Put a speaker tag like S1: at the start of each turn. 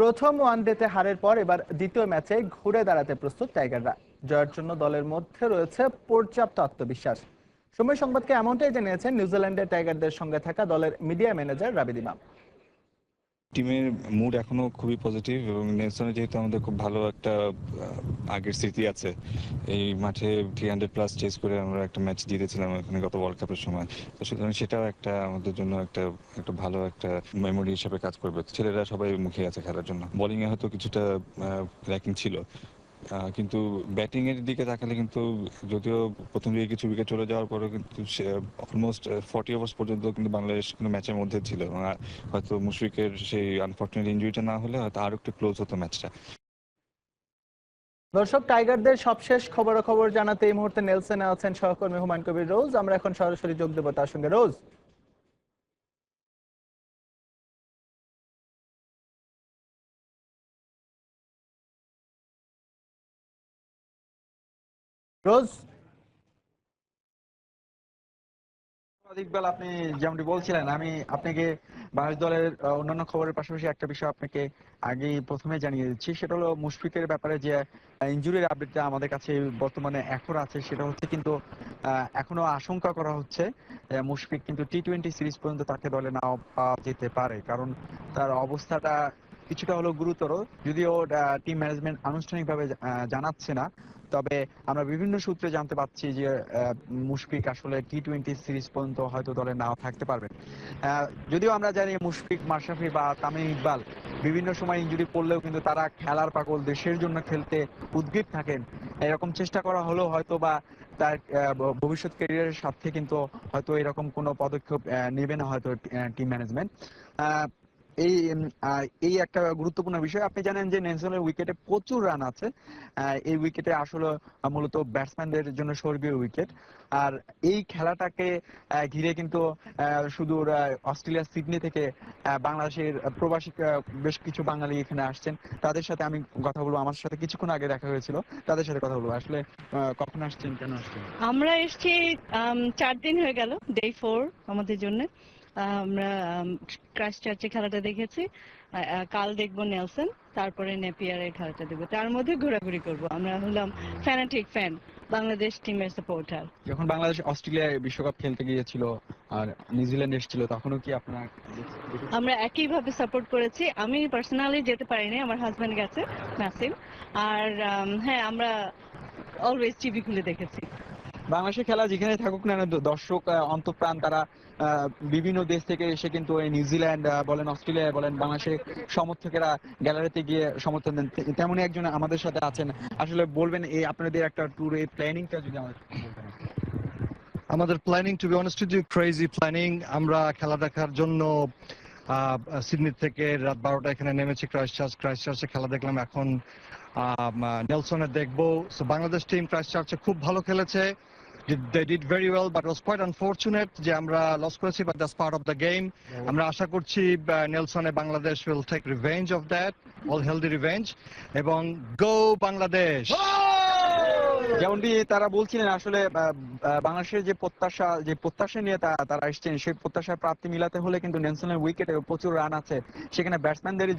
S1: প্রথম ওয়ানডেতে হারের পর এবার দ্বিতীয় ম্যাচে ঘুরে দাঁড়াতে প্রস্তুত টাইগাররা জয়ের জন্য দলের মধ্যে রয়েছে পর্যাপ্ত আত্মবিশ্বাস। সময় সংবাদকে এমনটাই জানিয়েছেন নিউজিল্যান্ডের টাইগারদের সঙ্গে থাকা দলের মিডিয়া ম্যানেজার রাবিদ ইমাম।
S2: টিমের মুড এখনও খুবই পজিটিভ এবং নেলসনের যেহেতু আমাদের খুব ভালো একটা আগের স্মৃতি আছে, এই মাঠে থ্রি হান্ড্রেড প্লাস চেস করে আমরা একটা ম্যাচ জিতেছিলাম এখানে গত ওয়ার্ল্ড কাপের সময়। তো সুতরাং সেটাও একটা আমাদের জন্য একটা একটা ভালো একটা মেমোরি হিসেবে কাজ করবে। ছেলেরা সবাই মুখে আছে খেলার জন্য। বোলিংয়ে হয়তো কিছুটা র্যাকিং ছিল। কিন্তু ব্যাটিং এর দিকে তাকালে কিন্তু যদিও প্রথম দিকে কিছু উইকেট চলে যাওয়ার পরেও কিন্তু অলমোস্ট ফর্টি ওভার্স পর্যন্ত কিন্তু বাংলাদেশ কিন্তু ম্যাচের মধ্যে ছিল। হয়তো মুশফিকের সেই আনফর্চুনেট ইঞ্জুরিটা না হলে হয়তো আরও একটু ক্লোজ হতো ম্যাচটা
S1: দর্শক, টাইগারদের সবশেষ খবরাখবর জানাতে এই মুহূর্তে নেলসনে আছেন সহকর্মী হুমায়ুন কবির রোজ। আমরা এখন সরাসরি যোগ দেবো তার সঙ্গে। রোজ!
S3: ইকবাল আপনি যেমনটি বলছিলেন, আমি আপনাকে বাংলাদেশ দলের অন্যান্য খবরের পাশাপাশি একটা বিষয় আপনাকে আগেই প্রথমে জানিয়ে দিচ্ছি। সেটা হলো মুশফিকের ব্যাপারে যে ইনজুরির আপডেটটা আমাদের কাছে বর্তমানে এখন আছে, সেটা হচ্ছে কিন্তু এখনও আশঙ্কা করা হচ্ছে মুশফিক কিন্তু টি টোয়েন্টি সিরিজ পর্যন্ত তাকে দলে নাও পাওয়া যেতে পারে। কারণ তার অবস্থাটা কিছুটা হলো গুরুতর, যদিও টিম ম্যানেজমেন্ট আনুষ্ঠানিকভাবে জানাচ্ছে না। তবে আমরা বিভিন্ন সূত্রে জানতে পারছি যে মুশফিক আসলে টি টোয়েন্টি সিরিজ পর্যন্ত হয়তো দলে নাও থাকতে পারবেন যদিও আমরা জানি মুশফিক, মাশরাফি বা তামিম ইকবাল বিভিন্ন সময় ইনজুরি পড়লেও কিন্তু তারা খেলার পাগল, দেশের জন্য খেলতে উদ্গ্রীব থাকেন। এরকম চেষ্টা করা হলেও হয়তো বা তার ভবিষ্যৎ ক্যারিয়ারের স্বার্থে কিন্তু হয়তো এরকম কোনো পদক্ষেপ নেবে না হয়তো টিম ম্যানেজমেন্ট এই এই একটা গুরুত্বপূর্ণ বিষয় আপনি জানেন যে নেলসনের উইকেটে প্রচুর রান আছে এই উইকেটে আসলে মূলত ব্যাটসম্যানদের জন্য স্বর্গীয় উইকেট। আর এই খেলাটাকে ঘিরে কিন্তু আহ, সুদূর আহ, অস্ট্রেলিয়া সিডনি থেকে বাংলাদেশের প্রবাসী বেশ কিছু বাঙালি এখানে আসছেন। তাদের সাথে আমি কথা বলব। আমার সাথে কিছুক্ষণ আগে দেখা হয়েছিল। তাদের সাথে কথা বলব। আসলে কখন আসছেন কেন আসছেন?
S4: আমরা এসেছি চার দিন হয়ে গেল ডে ফোর আমাদের জন্য। আমরা ক্রাইস্ট চার্চে খেলাটা দেখেছি। কাল দেখব নেলসন তারপরে নেপিয়ারের খেলাটা দেখব। তার মধ্যে ঘোরাঘুরি করব। আমরা হলাম ফ্যানাটিক ফ্যান বাংলাদেশ টিমের সাপোর্টার
S3: যখন বাংলাদেশ অস্ট্রেলিয়ায় বিশ্বকাপ খেলতে গিয়েছিল আর নিউজিল্যান্ড এসেছিল তখনও কি আপনার
S4: আমরা একই ভাবে সাপোর্ট করেছি। আমি পার্সোনালি যেতে পারিনি আমার হাজবেন্ড গেছে নাসিম। আর হ্যাঁ আমরা অলওয়েজ টিভি খুলে দেখেছি।
S3: বাংলাদেশের খেলা যেখানে থাকুক না দর্শক অন্তঃপ্রাণ, তারা বিভিন্ন দেশ থেকে এসে কিন্তু নিউজিল্যান্ড বলেন অস্ট্রেলিয়া, বলেন বাংলাদেশের সমর্থকেরা গ্যালারিতে গিয়ে সমর্থন দেন। তেমনই একজন আমাদের সাথে আছেন। আসলে বলবেন, এই আপনাদের একটা ট্যুর এই প্ল্যানিংটা যদি আমাদের
S5: আমাদের planning to be honest with you crazy planning আমরা খেলা দেখার জন্য সিডনি থেকে রাত বারোটা এখানে নেমেছি ক্রাইস্ট চার্চ ক্রাইস্ট চার্চে খেলা দেখলাম। এখন নেলসনে দেখব। বাংলাদেশ টিম ক্রাইস্ট চার্চে খুব ভালো খেলেছে। They did very well but was quite unfortunate যে আমরা লস করেছি but that's part of the game আমরা আশা করছি নেলসনে Bangladesh will take revenge of that all healthy revenge এবং গো বাংলাদেশ
S3: যেমনটি তারা বলছিলেন আসলে বাংলাদেশের যে প্রত্যাশা যে প্রত্যাশা নিয়ে তারা এসেছেন সেই প্রত্যাশার প্রাপ্তি মিলাতে হলে কিন্তু নেলসনের উইকেটে প্রচুর রান আছে। সেখানে ব্যাটসম্যানদের